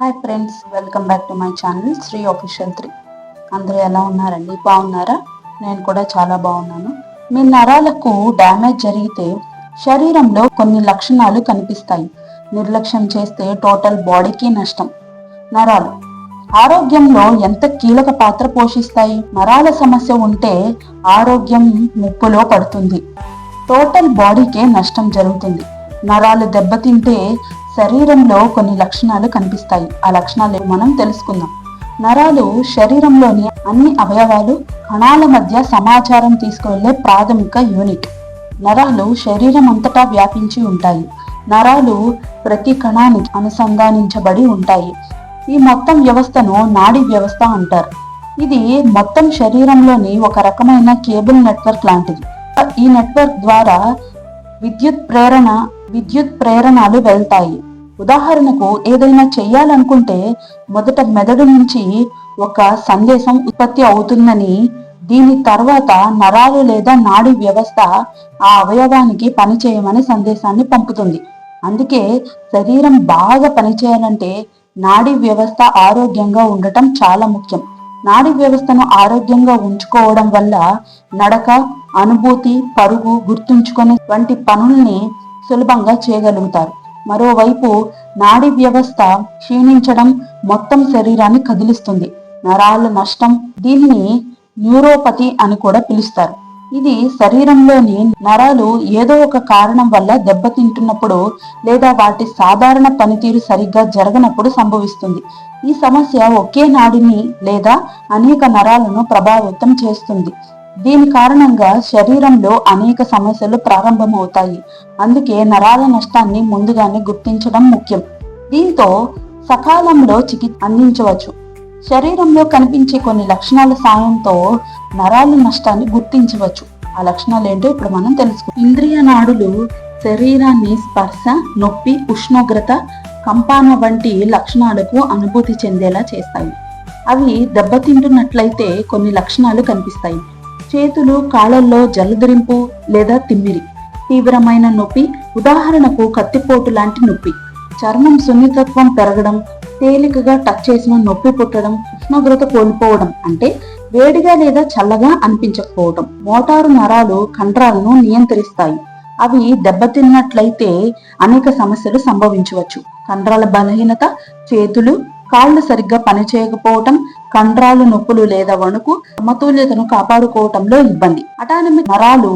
Hi friends welcome back to my channel Sri official three అందరూ ఎలా ఉన్నారండి? బాగున్నారా? నేను కూడా చాలా బాగున్నాను. మీ నరాలకు డ్యామేజ్ జరిగితే శరీరంలో కొన్ని లక్షణాలు కనిపిస్తాయి. నిర్లక్ష్యం చేస్తే టోటల్ బాడీకి నష్టం. నరాలు. ఆరోగ్యంలో ఎంత కీలక పాత్ర పోషిస్తాయి? నరాల సమస్య ఉంటే ఆరోగ్యం ముప్పులో పడుతుంది. టోటల్ బాడీకే నష్టం జరుగుతుంది. నరాలు దెబ్బతింటే శరీరంలో కొన్ని లక్షణాలు కనిపిస్తాయి. ఆ లక్షణాలు మనం తెలుసుకుందాం. నరాలు శరీరంలోని అన్ని అవయవాలు కణాల మధ్య సమాచారం తీసుకువెళ్ళే ప్రాథమిక యూనిట్. నరాలు శరీరం అంతటా వ్యాపించి ఉంటాయి. నరాలు ప్రతి కణానికి అనుసంధానించబడి ఉంటాయి. ఈ మొత్తం వ్యవస్థను నాడీ వ్యవస్థ అంటారు. ఇది మొత్తం శరీరంలోని ఒక రకమైన కేబుల్ నెట్వర్క్ లాంటిది. ఈ నెట్వర్క్ ద్వారా విద్యుత్ ప్రేరణ విద్యుత్ ప్రేరణలు వెళ్తాయి. ఉదాహరణకు ఏదైనా చెయ్యాలనుకుంటే మొదట మెదడు నుంచి ఒక సందేశం ఉత్పత్తి అవుతుందని దీని తర్వాత నరాలు లేదా నాడీ వ్యవస్థ ఆ అవయవానికి పనిచేయమని సందేశాన్ని పంపుతుంది. అందుకే శరీరం బాగా పనిచేయాలంటే నాడీ వ్యవస్థ ఆరోగ్యంగా ఉండటం చాలా ముఖ్యం. నాడీ వ్యవస్థను ఆరోగ్యంగా ఉంచుకోవడం వల్ల నడక అనుభూతి పరుగు గుర్తుంచుకునే వంటి పనుల్ని సులభంగా చేయగలుగుతారు. మరోవైపు నాడీ వ్యవస్థ క్షీణించడం మొత్తం శరీరాన్ని కదిలిస్తుంది. నరాల నష్టం దీనిని న్యూరోపతి అని కూడా పిలుస్తారు. ఇది శరీరంలోని నరాలు ఏదో ఒక కారణం వల్ల దెబ్బతింటున్నప్పుడు లేదా వాటి సాధారణ పనితీరు సరిగ్గా జరగనప్పుడు సంభవిస్తుంది. ఈ సమస్య ఒకే నాడిని లేదా అనేక నరాలను ప్రభావితం చేస్తుంది. దీని కారణంగా శరీరంలో అనేక సమస్యలు ప్రారంభమవుతాయి. అందుకే నరాల నష్టాన్ని ముందుగానే గుర్తించడం ముఖ్యం. దీంతో సకాలంలో చికిత్స అందించవచ్చు. శరీరంలో కనిపించే కొన్ని లక్షణాల సాయంతో నరాల నష్టాన్ని గుర్తించవచ్చు. ఆ లక్షణాలు ఏంటో ఇప్పుడు మనం తెలుసుకో ఇంద్రియ నాడులు శరీరాన్ని స్పర్శ నొప్పి ఉష్ణోగ్రత కంపాన వంటి లక్షణాలకు అనుభూతి చెందేలా చేస్తాయి. అవి దెబ్బతింటున్నట్లయితే కొన్ని లక్షణాలు కనిపిస్తాయి. చేతులు కాళ్ళల్లో జలదరింపు లేదా తిమ్మిరి. తీవ్రమైన నొప్పి ఉదాహరణకు కత్తిపోటు లాంటి నొప్పి. చర్మం సున్నితత్వం పెరగడం తేలికగా టచ్ చేసిన నొప్పి పుట్టడం ఉష్ణోగ్రత కోల్పోవడం అంటే వేడిగా లేదా చల్లగా అనిపించకపోవడం. మోటారు నరాలు కండరాలను నియంత్రిస్తాయి. అవి దెబ్బతిన్నట్లయితే అనేక సమస్యలు సంభవించవచ్చు. కండరాల బలహీనత చేతులు కాళ్ళు సరిగ్గా పనిచేయకపోవటం కండరాలు నొప్పులు లేదా వణుకు సమతుల్యతను కాపాడుకోవటంలో ఇబ్బంది. అటానమిక్ నరాలు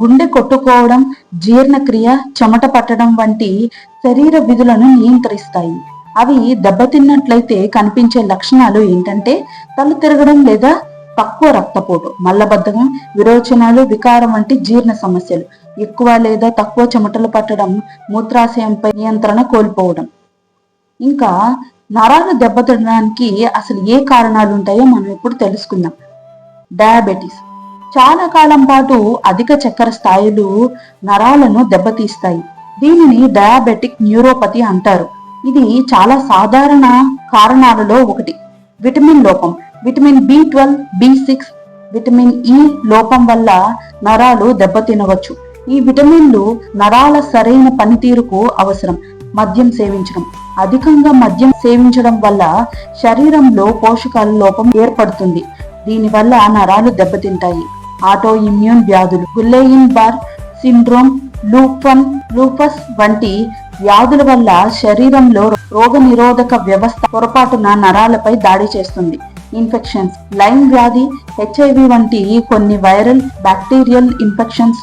గుండె కొట్టుకోవడం జీర్ణక్రియ చెమట పట్టడం వంటి శరీర విధులను నియంత్రిస్తాయి. అవి దెబ్బతిన్నట్లయితే కనిపించే లక్షణాలు ఏంటంటే తల తిరగడం లేదా తక్కువ రక్తపోటు మల్లబద్ధకం విరోచనాలు వికారం వంటి జీర్ణ సమస్యలు ఎక్కువ లేదా తక్కువ చెమటలు పట్టడం మూత్రాశయంపై నియంత్రణ కోల్పోవడం. ఇంకా నరాలు దెబ్బతినడానికి అసలు ఏ కారణాలు ఉంటాయో మనం ఇప్పుడు తెలుసుకుందాం. డయాబెటీస్. చాలా కాలం పాటు అధిక చక్కెర స్థాయిలు నరాలను దెబ్బతీస్తాయి. దీనిని డయాబెటిక్ న్యూరోపతి అంటారు. ఇది చాలా సాధారణ కారణాలలో ఒకటి. విటమిన్ లోపం. Vitamin B twelve B six vitamin E లోపం వల్ల నరాలు దెబ్బతినవచ్చు. ఈ విటమిన్లు నరాల సరైన పనితీరుకు అవసరం. మద్యం సేవించడం. అధికంగా మద్యం సేవించడం వల్ల శరీరంలో పోషకాల లోపం ఏర్పడుతుంది. దీనివల్ల నరాలు దెబ్బతింటాయి. ఆటో ఇమ్యూన్ వ్యాధులు గుల్లెయిన్ బార్ సిండ్రోమ్ లూపన్ లూపస్ వంటి వ్యాధుల వల్ల శరీరంలో రోగ నిరోధక వ్యవస్థ పొరపాటున నరాలపై దాడి చేస్తుంది. ఇన్ఫెక్షన్స్ లైన్ వ్యాధి హెచ్ఐవి వంటి కొన్ని వైరల్ బ్యాక్టీరియల్ ఇన్ఫెక్షన్స్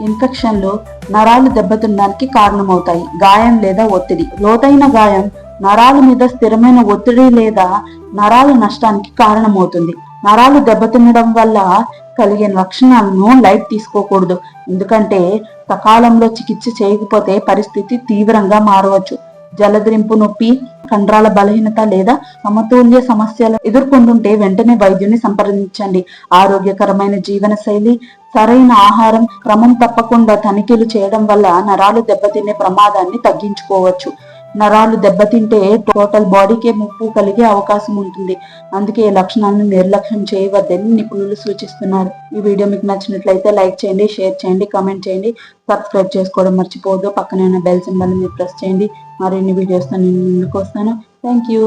ఇన్ఫెక్షన్లు నరాలు దెబ్బతినడానికి కారణమవుతాయి. గాయం లేదా ఒత్తిడి. లోతైన గాయం నరాల మీద స్థిరమైన ఒత్తిడి లేదా నరాల నష్టానికి కారణమవుతుంది. నరాలు దెబ్బతినడం వల్ల కలిగే లక్షణాలను లైట్ తీసుకోకూడదు. ఎందుకంటే సకాలంలో చికిత్స చేయకపోతే పరిస్థితి తీవ్రంగా మారవచ్చు. జలదరింపు నొప్పి కండరాల బలహీనత లేదా సమతుల్య సమస్యలు ఎదుర్కొంటుంటే వెంటనే వైద్యుని సంప్రదించండి. ఆరోగ్యకరమైన జీవన శైలి సరైన ఆహారం క్రమం తప్పకుండా తనిఖీలు చేయడం వల్ల నరాలు దెబ్బతినే ప్రమాదాన్ని తగ్గించుకోవచ్చు. నరాలు దెబ్బతింటే టోటల్ బాడీకే ముప్పు కలిగే అవకాశం ఉంటుంది. అందుకే ఈ లక్షణాలను నిర్లక్ష్యం చేయవద్దని నిపుణులు సూచిస్తున్నారు. ఈ వీడియో మీకు నచ్చినట్లయితే లైక్ చేయండి షేర్ చేయండి కామెంట్ చేయండి. సబ్స్క్రైబ్ చేసుకోవడం మర్చిపోవద్దు. పక్కన బెల్ సింబల్ మీరు ప్రెస్ చేయండి. మరిన్ని వీడియోస్ నేను ముందుకు వస్తాను. Thank you